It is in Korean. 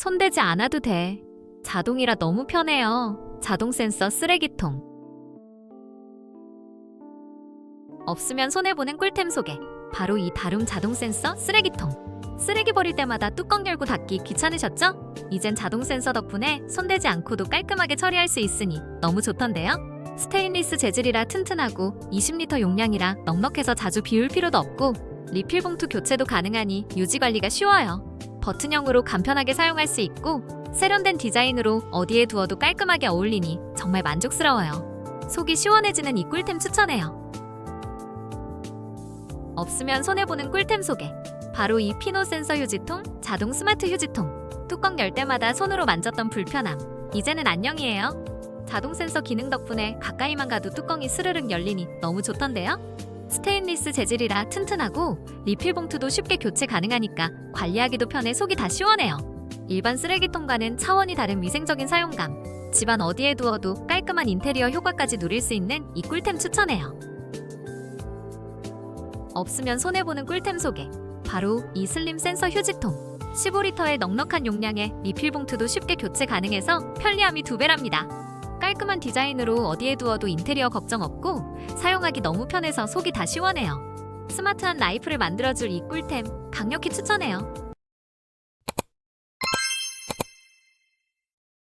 손대지 않아도 돼. 자동이라 너무 편해요. 자동 센서 쓰레기통. 없으면 손해보는 꿀템 소개. 바로 이 다룸 자동 센서 쓰레기통. 쓰레기 버릴 때마다 뚜껑 열고 닫기 귀찮으셨죠? 이젠 자동 센서 덕분에 손대지 않고도 깔끔하게 처리할 수 있으니 너무 좋던데요? 스테인리스 재질이라 튼튼하고 20리터 용량이라 넉넉해서 자주 비울 필요도 없고 리필 봉투 교체도 가능하니 유지 관리가 쉬워요. 버튼형으로 간편하게 사용할 수 있고 세련된 디자인으로 어디에 두어도 깔끔하게 어울리니 정말 만족스러워요. 속이 시원해지는 이 꿀템 추천해요. 없으면 손해보는 꿀템 소개. 바로 이 피노 센서 휴지통, 자동 스마트 휴지통. 뚜껑 열 때마다 손으로 만졌던 불편함. 이제는 안녕이에요. 자동 센서 기능 덕분에 가까이만 가도 뚜껑이 스르륵 열리니 너무 좋던데요? 스테인리스 재질이라 튼튼하고 리필 봉투도 쉽게 교체 가능하니까 관리하기도 편해 속이 다 시원해요. 일반 쓰레기통과는 차원이 다른 위생적인 사용감. 집안 어디에 두어도 깔끔한 인테리어 효과까지 누릴 수 있는 이 꿀템 추천해요. 없으면 손해보는 꿀템 소개. 바로 이 슬림 센서 휴지통. 15리터의 넉넉한 용량에 리필 봉투도 쉽게 교체 가능해서 편리함이 두 배랍니다. 깔끔한 디자인으로 어디에 두어도 인테리어 걱정 없고 사용하기 너무 편해서 속이 다 시원해요. 스마트한 라이프를 만들어줄 이 꿀템 강력히 추천해요.